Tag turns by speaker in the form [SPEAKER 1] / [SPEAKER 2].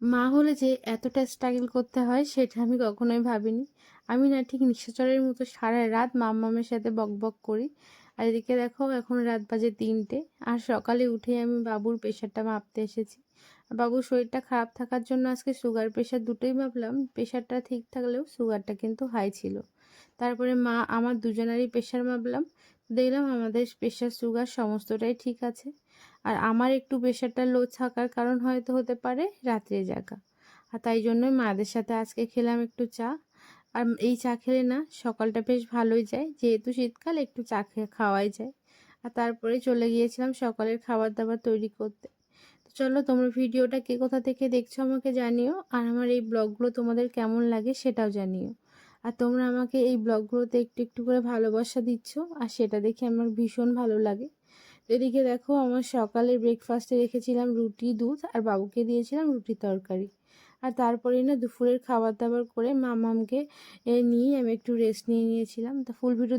[SPEAKER 1] মা হলে যে এতটা স্ট্রাগল করতে হয়, সেটা আমি কখনোই ভাবিনি। আমি না ঠিক নিশাচরের মতো সারা রাত মাম্মামের সাথে বকবক করি। আর এদিকে দেখো, এখন রাত বাজে তিনটে আর সকালে উঠে আমি বাবুর প্রেশারটা মাপতে এসেছি। বাবুর শরীরটা খারাপ থাকার জন্য আজকে সুগার প্রেশার দুটোই মাপলাম। প্রেশারটা ঠিক থাকলেও সুগারটা কিন্তু হাই ছিল। তারপরে মা, আমার দুজনেরই প্রেশার মাপলাম। দেখলাম আমাদের প্রেশার সুগার সমস্তটাই ঠিক আছে। আর আমার একটু প্রেশারটা লো থাকার কারণ হয়তো হতে পারে রাত্রে জাগা আর তাই জন্যই মাদের সাথে আজকে খেলাম একটু চা। আর এই চা খেলে না সকালটা বেশ ভালোই যায়, যেহেতু শীতকাল একটু চা খেয়ে খাওয়াই যায়। আর তারপরে চলে গিয়েছিলাম সকালের খাবার দাবার তৈরি করতে। তো চলো তোমরা ভিডিওটা কে কোথা থেকে দেখছ আমাকে জানিও। আর আমার এই ব্লগগুলো তোমাদের কেমন লাগে সেটাও জানিও। আর তোমরা আমাকে এই ব্লগগুলোতে একটু একটু করে ভালোবাসা দিচ্ছ, আর সেটা দেখে আমার ভীষণ ভালো লাগে। এদিকে দেখো, আমার সকালে ব্রেকফাস্টে রেখেছিলাম রুটি, দুধ, আর বাবুকে দিয়েছিলাম রুটি তরকারি। আর তারপরে না দুপুরের খাবার দাবার করে মামামকে নিয়ে আমি একটু রেস্ট নিয়ে নিয়েছিলাম। তা ফুল ভিডিও